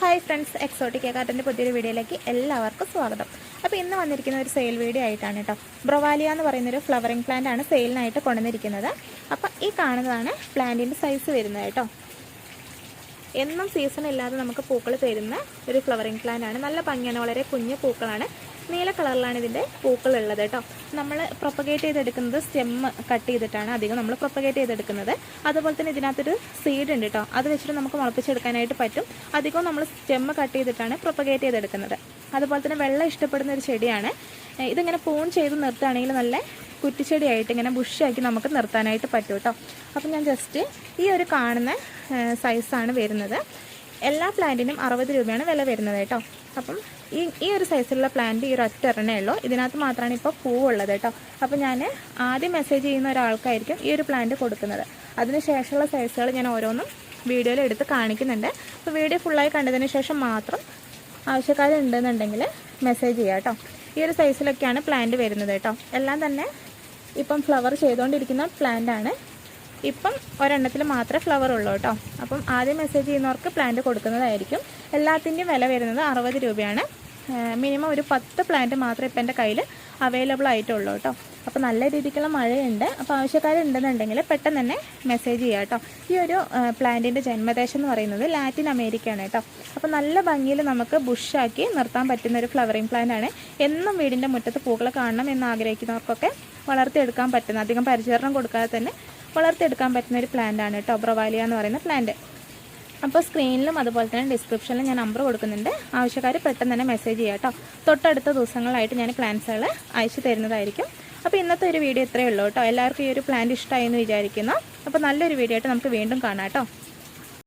Hi friends exotic കാർട്ടിന്റെ പുതിയൊരു വീഡിയോയിലേക്ക് എല്ലാവർക്കും സ്വാഗതം. അപ്പോൾ ഇന്ന് വന്നിരിക്കുന്ന ഒരു സെയിൽ വീഡിയോ ആയിട്ടാണ് കേട്ടോ. ബ്രൊവാലിയ എന്ന് പറയുന്നൊരു ഫ്ലവറിങ് പ്ലാന്റ് ആണ് സെയിലിനായിട്ട് കൊണ്ടുവന്നിരിക്കുന്നത്. അപ്പോൾ ഈ കാണുന്നതാണ് പ്ലാന്റിന്റെ സൈസ് വരുന്നത് കേട്ടോ. എന്നും സീസൺ ഇല്ലാതെ നമുക്ക് പൂക്കൾ തരുന്ന ഒരു ഫ്ലവറിങ് പ്ലാന്റ് ആണ്. നല്ല ഭംഗിയാണ് വളരെ കുഞ്ഞു പൂക്കളാണ്. നീല കളറിലാണ് ഇതിന്റെ പൂക്കൾ ഉള്ളത് കേട്ടോ. നമ്മൾ പ്രൊപ്പഗേറ്റ് ചെയ്തെടുക്കുന്നത് സ്റ്റെം കട്ട് ചെയ്തിട്ടാണ് അധികം നമ്മൾ പ്രൊപ്പഗേറ്റ് ചെയ്തെടുക്കുന്നത്. അതുപോലെ തന്നെ ഇതിനകത്തൊരു സീഡ് ഉണ്ട് കേട്ടോ. അത് വെച്ചിട്ട് നമുക്ക് മുളപ്പിച്ചെടുക്കാനായിട്ട് പറ്റും. അധികവും നമ്മൾ സ്റ്റെം കട്ട് ചെയ്തിട്ടാണ് പ്രൊപ്പഗേറ്റ് ചെയ്തെടുക്കുന്നത്. അതുപോലെ തന്നെ വെള്ളം ഇഷ്ടപ്പെടുന്ന ഒരു ചെടിയാണ്. ഇതിങ്ങനെ പൂൺ ചെയ്ത് നിർത്തുകയാണെങ്കിൽ നല്ല കുറ്റിച്ചെടിയായിട്ട് ഇങ്ങനെ ബുഷാക്കി നമുക്ക് നിർത്താനായിട്ട് പറ്റും കേട്ടോ. അപ്പം ഞാൻ ജസ്റ്റ് ഈ ഒരു കാണുന്ന സൈസാണ് വരുന്നത്. എല്ലാ പ്ലാന്റിനും അറുപത് രൂപയാണ് വില വരുന്നത് കേട്ടോ. അപ്പം ഈ ഈ ഒരു സൈസിലുള്ള പ്ലാന്റ് ഈ ഒരു ഒറ്റ ഒരെണ്ണേ ഉള്ളൂ. ഇതിനകത്ത് മാത്രമാണ് ഇപ്പോൾ പൂവുള്ളത് കേട്ടോ. അപ്പം ഞാൻ ആദ്യം മെസ്സേജ് ചെയ്യുന്ന ഒരാൾക്കായിരിക്കും ഈ ഒരു പ്ലാന്റ് കൊടുക്കുന്നത്. അതിനുശേഷമുള്ള സൈസുകൾ ഞാൻ ഓരോന്നും വീഡിയോയിൽ എടുത്ത് കാണിക്കുന്നുണ്ട്. അപ്പോൾ വീഡിയോ ഫുള്ളായി കണ്ടതിന് ശേഷം മാത്രം ആവശ്യക്കാരുണ്ടെന്നുണ്ടെങ്കിൽ മെസ്സേജ് ചെയ്യാം കേട്ടോ. ഈ ഒരു സൈസിലൊക്കെയാണ് പ്ലാന്റ് വരുന്നത് കേട്ടോ. എല്ലാം തന്നെ ഇപ്പം ഫ്ലവർ ചെയ്തുകൊണ്ടിരിക്കുന്ന പ്ലാന്റ് ആണ്. ഇപ്പം ഒരെണ്ണത്തിൽ മാത്രമേ ഫ്ലവർ ഉള്ളൂ കേട്ടോ. അപ്പം ആദ്യം മെസ്സേജ് ചെയ്യുന്നവർക്ക് പ്ലാന്റ് കൊടുക്കുന്നതായിരിക്കും. എല്ലാത്തിന്റെയും വില വരുന്നത് അറുപത് രൂപയാണ്. മിനിമം ഒരു പത്ത് പ്ലാന്റ് മാത്രമേ ഇപ്പം എന്റെ കയ്യിൽ അവൈലബിൾ ആയിട്ടുള്ളൂ കേട്ടോ. അപ്പോൾ നല്ല രീതിക്കുള്ള മഴയുണ്ട്. അപ്പോൾ ആവശ്യക്കാരുണ്ടെന്നുണ്ടെങ്കിൽ പെട്ടെന്ന് തന്നെ മെസ്സേജ് ചെയ്യുക കേട്ടോ. ഈ ഒരു പ്ലാന്റിന്റെ ജന്മദേശം എന്ന് പറയുന്നത് ലാറ്റിൻ അമേരിക്കയാണ് കേട്ടോ. അപ്പോൾ നല്ല ഭംഗിയിൽ നമുക്ക് ബുഷാക്കി നിർത്താൻ പറ്റുന്ന ഒരു ഫ്ലവറിങ് പ്ലാന്റ് ആണ്. എന്നും വീടിന്റെ മുറ്റത്ത് പൂക്കൾ കാണണം എന്ന് ആഗ്രഹിക്കുന്നവർക്കൊക്കെ വളർത്തിയെടുക്കാൻ പറ്റുന്ന അധികം പരിചരണം കൊടുക്കാതെ തന്നെ വളർത്തിയെടുക്കാൻ പറ്റുന്ന ഒരു പ്ലാന്റ് ആണ് കേട്ടോ ബ്രൊവാലിയ എന്ന് പറയുന്ന പ്ലാന്റ് അപ്പോൾ സ്ക്രീനിലും അതുപോലെ തന്നെ ഡിസ്ക്രിപ്ഷനിലും ഞാൻ നമ്പർ കൊടുക്കുന്നുണ്ട്. ആവശ്യക്കാർ പെട്ടെന്ന് തന്നെ മെസ്സേജ് ചെയ്യാം കേട്ടോ തൊട്ടടുത്ത ദിവസങ്ങളായിട്ട് ഞാൻ പ്ലാൻസുകൾ അയച്ചു തരുന്നതായിരിക്കും. അപ്പോൾ ഇന്നത്തെ ഒരു വീഡിയോ ഇത്രയേ ഉള്ളൂ കേട്ടോ എല്ലാവർക്കും ഈ ഒരു പ്ലാന്റ് ഇഷ്ടമായി എന്ന് വിചാരിക്കുന്നു. അപ്പോൾ നല്ലൊരു വീഡിയോ ആയിട്ട് നമുക്ക് വീണ്ടും കാണാം കേട്ടോ